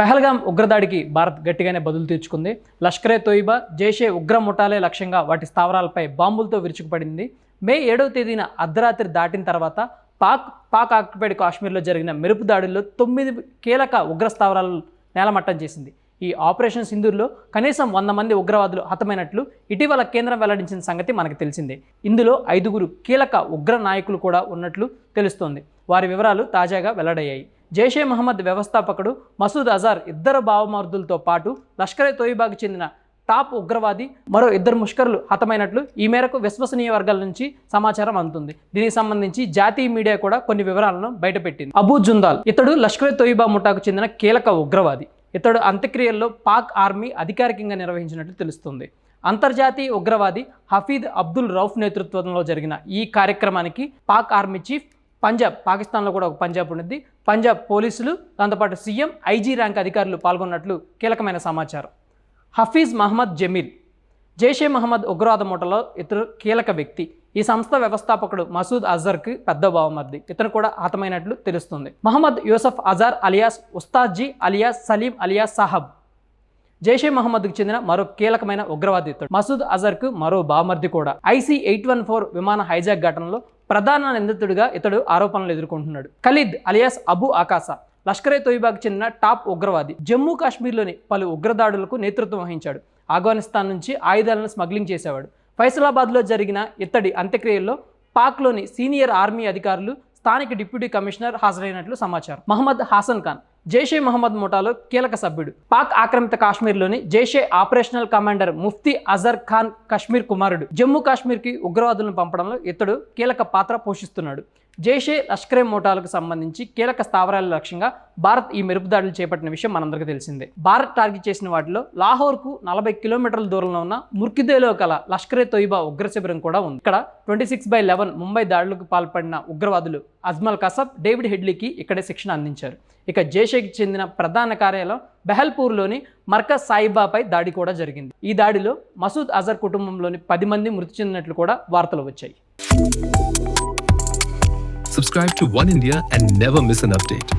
పెహల్గాం ఉగ్రదాడికి భారత్ గట్టిగానే బదులు తీర్చుకుంది. లష్కరే తోయిబా జైషే ఉగ్ర ముఠాలే లక్ష్యంగా వాటి స్థావరాలపై బాంబులతో విరుచుకుపడింది. మే ఏడవ తేదీన అర్ధరాత్రి దాటిన తర్వాత పాక్ పాక్ ఆక్యుపైడ్ కాశ్మీర్లో జరిగిన మెరుపు దాడుల్లో తొమ్మిది కీలక ఉగ్ర స్థావరాలు నేలమట్టం చేసింది. ఈ ఆపరేషన్ సింధూర్లో కనీసం వంద మంది ఉగ్రవాదులు హతమైనట్లు ఇటీవల కేంద్రం వెల్లడించిన సంగతి మనకు తెలిసిందే. ఇందులో ఐదుగురు కీలక ఉగ్ర నాయకులు కూడా ఉన్నట్లు తెలుస్తోంది. వారి వివరాలు తాజాగా వెల్లడయ్యాయి. జైషే మహమ్మద్ వ్యవస్థాపకుడు మసూద్ అజార్ ఇద్దరు భావమార్దులతో పాటు లష్కరే తోయిబాకు చెందిన టాప్ ఉగ్రవాది మరో ఇద్దరు ముష్కరులు హతమైనట్లు ఈ మేరకు విశ్వసనీయ వర్గాల నుంచి సమాచారం అందుతుంది దీనికి సంబంధించి జాతీయ మీడియా కూడా కొన్ని వివరాలను బయటపెట్టింది. అబూ జుందాల్ ఇతడు లష్కరే తోయిబా ముఠాకు చెందిన కీలక ఉగ్రవాది. ఇతడు అంత్యక్రియల్లో పాక్ ఆర్మీ అధికారికంగా నిర్వహించినట్లు తెలుస్తుంది. అంతర్జాతీయ ఉగ్రవాది హఫీద్ అబ్దుల్ రౌఫ్ నేతృత్వంలో జరిగిన ఈ కార్యక్రమానికి పాక్ ఆర్మీ చీఫ్ పంజాబ్ పాకిస్తాన్లో కూడా ఒక పంజాబ్ ఉన్నది. పంజాబ్ పోలీసులు దాంతోపాటు సీఎం ఐజీ ర్యాంక్ అధికారులు పాల్గొన్నట్లు కీలకమైన సమాచారం. హఫీజ్ మహమ్మద్ జమీల్ జైషే మహమ్మద్ ఉగ్రవాద మూటలో ఇతరు కీలక వ్యక్తి. ఈ సంస్థ వ్యవస్థాపకుడు మసూద్ అజర్కి పెద్ద బావమర్ది ఇతను కూడా హతమైనట్లు తెలుస్తుంది. Mohammed Yusuf Azhar alias ఉస్తాద్జీ alias Salim alias Sahab. Jaish-e మహమ్మద్కు చెందిన మరో కీలకమైన ఉగ్రవాది ఇతడు. మసూద్ అజర్కు మరో బామర్ది కూడా. ఐసీ ఎయిట్ వన్ ఫోర్ విమాన హైజాక్ ఘటనలో ప్రధాన నిందితుడిగా ఇతడు ఆరోపణలు ఎదుర్కొంటున్నాడు. ఖలీద్ అలియాస్ అబు ఆకాశ లష్కరే తొయిబాకు చెందిన టాప్ ఉగ్రవాది జమ్మూ కాశ్మీర్లోని పలు ఉగ్రదాడులకు నేతృత్వం వహించాడు. ఆఫ్ఘనిస్తాన్ నుంచి ఆయుధాలను స్మగ్లింగ్ చేసేవాడు. ఫైసలాబాద్లో జరిగిన ఇత్తడి అంత్యక్రియల్లో పాక్లోని సీనియర్ ఆర్మీ అధికారులు స్థానిక డిప్యూటీ కమిషనర్ హాజరైనట్లు సమాచారం. మహమ్మద్ హాసన్ ఖాన్ జైషే మహమ్మద్ ముఠాలో కీలక సభ్యుడు. పాక్ ఆక్రమిత కాశ్మీర్లోని జైషే ఆపరేషనల్ కమాండర్ ముఫ్తీ అజర్ ఖాన్ కశ్మీర్ కుమారుడు. జమ్మూ కాశ్మీర్కి ఉగ్రవాదులను పంపడంలో ఇతడు కీలక పాత్ర పోషిస్తున్నాడు. జైషే లష్కరే మోటాలకు సంబంధించి కీలక స్థావరాల లక్ష్యంగా భారత్ ఈ మెరుపు దాడులు చేపట్టిన విషయం మనందరికీ తెలిసిందే. భారత్ టార్గెట్ చేసిన వాటిలో లాహోర్కు నలభై కిలోమీటర్ల దూరంలో ఉన్న ముర్కిదేలో కల లష్కరే తొయిబా ఉగ్ర శిబిరం కూడా ఉంది. ఇక్కడ twenty six by eleven Mumbai దాడులకు పాల్పడిన ఉగ్రవాదులు అజ్మల్ కసబ్ డేవిడ్ హెడ్లీకి ఇక్కడే శిక్షణ అందించారు. ఇక జైషేకి చెందిన ప్రధాన కార్యాలయం బెహల్పూర్లోని మర్కజ్ సాయిబాపై దాడి కూడా జరిగింది. ఈ దాడిలో మసూద్ అజర్ కుటుంబంలోని పది మంది మృతి చెందినట్లు కూడా వార్తలు వచ్చాయి. Subscribe to One India and never miss an update.